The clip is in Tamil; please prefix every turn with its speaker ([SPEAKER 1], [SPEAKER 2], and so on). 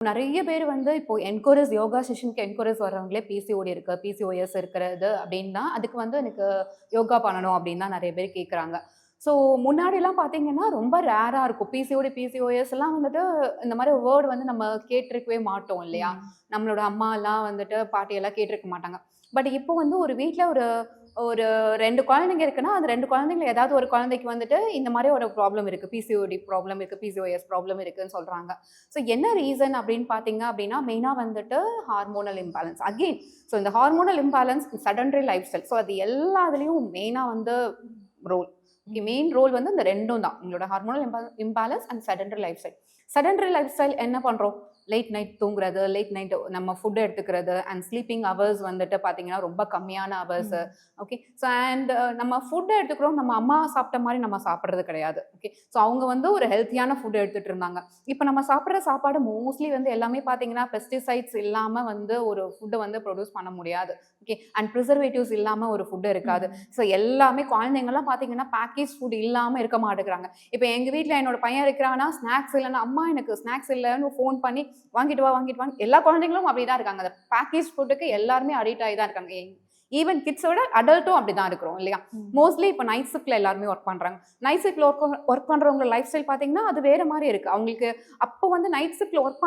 [SPEAKER 1] நிறைய பேர் வந்து இப்போ என்கோரஸ் யோகா செஷனுக்கு என்கோரஸ் வர்றவங்களே பிசிஓடி இருக்கு பிசிஓஎஸ் இருக்கிறது அப்படின்னா அதுக்கு வந்து எனக்கு யோகா பண்ணணும் அப்படின்னு தான் நிறைய பேர் கேட்குறாங்க ஸோ முன்னாடிலாம் பார்த்தீங்கன்னா ரொம்ப ரேராக இருக்கும். பிசிஓடி பிசிஓஎஸ் எல்லாம் வந்துட்டு இந்த மாதிரி வேர்டு வந்து நம்ம கேட்டிருக்கவே மாட்டோம் இல்லையா? நம்மளோட அம்மா எல்லாம் வந்துட்டு பாட்டி எல்லாம் கேட்டிருக்க மாட்டாங்க. பட் இப்போ வந்து ஒரு வீட்டில் ஒரு ஒரு ரெண்டு குழந்தைங்க இருக்குன்னா அந்த ரெண்டு குழந்தைங்கள ஏதாவது ஒரு குழந்தைக்கு வந்துட்டு இந்த மாதிரி ஒரு ப்ராப்ளம் இருக்குது பிசிஓடி ப்ராப்ளம் இருக்குது பிசிஓஎஸ் ப்ராப்ளம் இருக்குன்னு சொல்கிறாங்க ஸோ என்ன ரீசன் அப்படின்னு பார்த்தீங்க அப்படின்னா மெயினாக வந்துட்டு ஹார்மோனல் இம்பேலன்ஸ் அகெயின் ஸோ இந்த hormonal imbalance sedentary life style so அது எல்லாத்துலேயும் மெயினாக வந்து ரோல் மெயின் ரோல் வந்து இந்த ரெண்டும் தான். உங்களோட hormonal imbalance and sedentary life style sedentary life style என்ன பண்ணுறோம் லேட் நைட் தூங்குறது லேட் நைட் நம்ம ஃபுட் எடுத்துக்கிறது அண்ட் ஸ்லீப்பிங் ஹவர்ஸ் வந்துட்டு பார்த்தீங்கன்னா ரொம்ப கம்மியான ஹவர்ஸ் ஓகே ஸோ அண்ட் நம்ம ஃபுட் எடுத்துக்கிறோம் நம்ம அம்மா சாப்பிட்ட மாதிரி நம்ம சாப்பிட்றது கிடையாது. ஓகே ஸோ அவங்க வந்து ஒரு ஹெல்த்தியான ஃபுட் எடுத்துட்டு இருந்தாங்க. இப்போ நம்ம சாப்பிட்ற சாப்பாடு மோஸ்ட்லி வந்து எல்லாமே பார்த்தீங்கன்னா பெஸ்டிசைட்ஸ் இல்லாமல் வந்து ஒரு ஃபுட்டை வந்து ப்ரொடியூஸ் பண்ண முடியாது. ஓகே அண்ட் ப்ரிசர்வேட்டிவ்ஸ் இல்லாமல் ஒரு ஃபுட்டு இருக்காது. ஸோ எல்லாமே குழந்தைங்கலாம் பார்த்தீங்கன்னா பேக்கேஜ் ஃபுட் இல்லாமல் இருக்க மாட்டேங்கிறாங்க. இப்போ எங்கள் வீட்டில் என்னோட பையன் இருக்கிறான்னா ஸ்நாக்ஸ் இல்லைன்னா அம்மா எனக்கு ஸ்நாக்ஸ் இல்லைன்னு ஃபோன் பண்ணி வாங்கிட்டு வா வாங்கிட்டு வாங்க எல்லா குழந்தைங்களும் அப்படி தான் இருக்காங்க. அந்த பேக்கேஜ் ஃபுட்டுக்கு எல்லாருமே அடிக்ட் ஆகி தான் இருக்காங்க ஈவன் கிட்ஸோட அடல்ட்டும் அப்படி தான் இருக்கிறோம் இல்லையா? மோஸ்ட்லி இப்போ நைட் ஷிஃப்ட்ல எல்லாருமே ஒர்க் பண்றாங்க. நைட் ஷிஃப்ட்ல ஒர்க் ஒர்க் பண்றவங்க லைஃப் ஸ்டைல் பார்த்தீங்கன்னா அது வேற மாதிரி இருக்கு. அவங்களுக்கு அப்போ வந்து நைட் ஷிஃப்ட்ல ஒர்க்